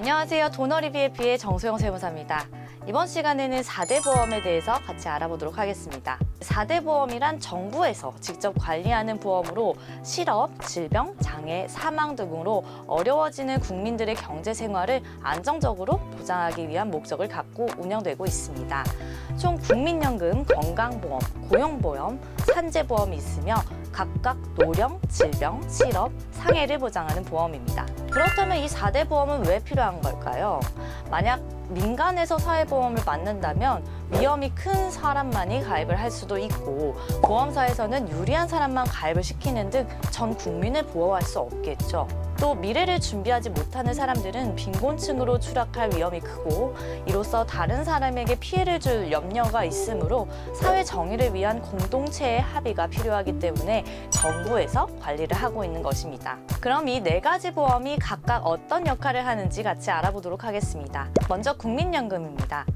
안녕하세요. 도너리비에피의 정소영 세무사입니다. 이번 시간에는 4대 보험에 대해서 같이 알아보도록 하겠습니다. 4대 보험이란 정부에서 직접 관리하는 보험으로 실업, 질병, 장애, 사망 등으로 어려워지는 국민들의 경제 생활을 안정적으로 보장하기 위한 목적을 갖고 운영되고 있습니다. 총 국민연금, 건강보험, 고용보험, 산재보험이 있으며 각각 노령, 질병, 실업, 상해를 보장하는 보험입니다. 그렇다면 이 4대 보험은 왜 필요한 걸까요? 만약 민간에서 사회보험을 받는다면 위험이 큰 사람만이 가입을 할 수도 있고 보험사에서는 유리한 사람만 가입을 시키는 등 전 국민을 보호할 수 없겠죠. 또 미래를 준비하지 못하는 사람들은 빈곤층으로 추락할 위험이 크고 이로써 다른 사람에게 피해를 줄 염려가 있으므로 사회 정의를 위한 공동체의 합의가 필요하기 때문에 정부에서 관리를 하고 있는 것입니다. 그럼 이 네 가지 보험이 각각 어떤 역할을 하는지 같이 알아보도록 하겠습니다. 먼저 국민연금입니다.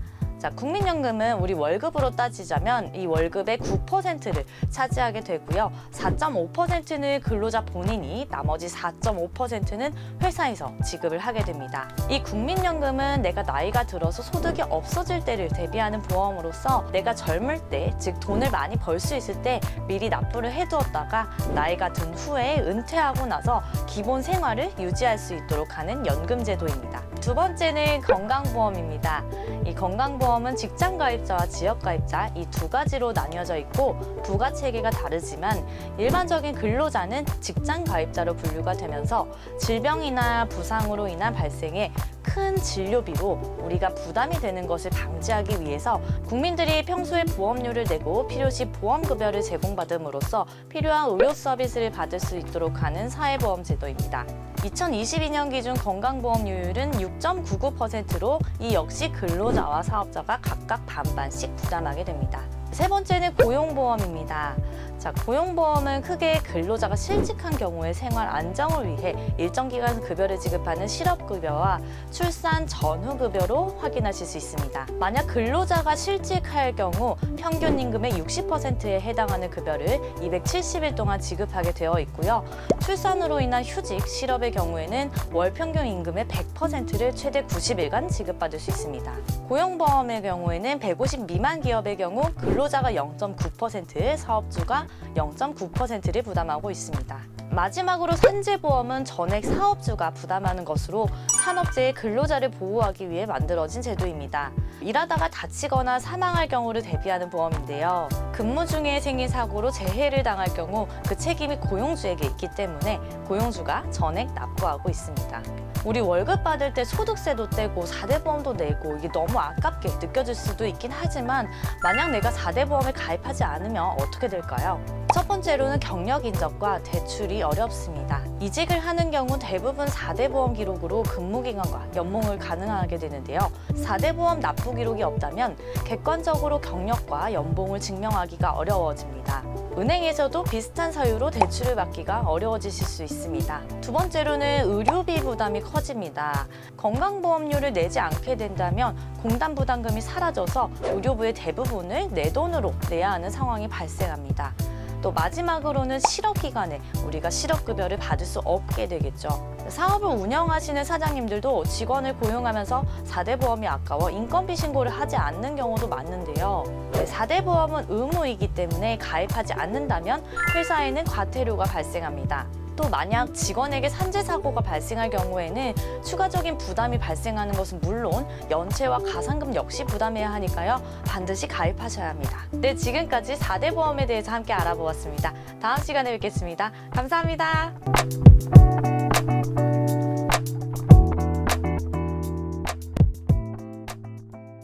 자, 국민연금은 우리 월급으로 따지자면 이 월급의 9%를 차지하게 되고요. 4.5%는 근로자 본인이, 나머지 4.5%는 회사에서 지급을 하게 됩니다. 이 국민연금은 내가 나이가 들어서 소득이 없어질 때를 대비하는 보험으로서 내가 젊을 때, 즉 돈을 많이 벌 수 있을 때 미리 납부를 해두었다가 나이가 든 후에 은퇴하고 나서 기본 생활을 유지할 수 있도록 하는 연금 제도입니다. 두 번째는 건강보험입니다. 이 건강보험은 직장 가입자와 지역 가입자 이 두 가지로 나뉘어져 있고 부가 체계가 다르지만 일반적인 근로자는 직장 가입자로 분류가 되면서 질병이나 부상으로 인한 발생에 큰 진료비로 우리가 부담이 되는 것을 방지하기 위해서 국민들이 평소에 보험료를 내고 필요시 보험급여를 제공받음으로써 필요한 의료 서비스를 받을 수 있도록 하는 사회보험 제도입니다. 2022년 기준 건강보험료율은 6.99%로 이 역시 근로자와 사업자가 각각 반반씩 부담하게 됩니다. 세 번째는 고용보험입니다. 자, 고용보험은 크게 근로자가 실직한 경우에 생활 안정을 위해 일정 기간 급여를 지급하는 실업급여와 출산 전후 급여로 확인하실 수 있습니다. 만약 근로자가 실직할 경우 평균 임금의 60%에 해당하는 급여를 270일 동안 지급하게 되어 있고요. 출산으로 인한 휴직, 실업의 경우에는 월 평균 임금의 100%를 최대 90일간 지급받을 수 있습니다. 고용보험의 경우에는 150 미만 기업의 경우 근로자가 0.9%, 사업주가 0.9%를 부담하고 있습니다. 마지막으로 산재보험은 전액 사업주가 부담하는 것으로 산업재해 근로자를 보호하기 위해 만들어진 제도입니다. 일하다가 다치거나 사망할 경우를 대비하는 보험인데요. 근무 중에 생긴 사고로 재해를 당할 경우 그 책임이 고용주에게 있기 때문에 고용주가 전액 납부하고 있습니다. 우리 월급 받을 때 소득세도 떼고 4대 보험도 내고 이게 너무 아깝게 느껴질 수도 있긴 하지만 만약 내가 4대 보험에 가입하지 않으면 어떻게 될까요? 첫 번째로는 경력 인정과 대출이 어렵습니다. 이직을 하는 경우 대부분 4대 보험 기록으로 근무 기간과 연봉을 가능하게 되는데요. 4대 보험 납부 기록이 없다면 객관적으로 경력과 연봉을 증명하기가 어려워집니다. 은행에서도 비슷한 사유로 대출을 받기가 어려워지실 수 있습니다. 두 번째로는 의료비 부담이 커집니다. 건강보험료를 내지 않게 된다면 공단 부담금이 사라져서 의료부의 대부분을 내 돈으로 내야 하는 상황이 발생합니다. 또 마지막으로는 실업 기간에 우리가 실업 급여를 받을 수 없게 되겠죠. 사업을 운영하시는 사장님들도 직원을 고용하면서 4대 보험이 아까워 인건비 신고를 하지 않는 경우도 많은데요. 네, 4대 보험은 의무이기 때문에 가입하지 않는다면 회사에는 과태료가 발생합니다. 또 만약 직원에게 산재 사고가 발생할 경우에는 추가적인 부담이 발생하는 것은 물론 연체와 가상금 역시 부담해야 하니까요. 반드시 가입하셔야 합니다. 네, 지금까지 4대 보험에 대해서 함께 알아보았습니다. 다음 시간에 뵙겠습니다. 감사합니다.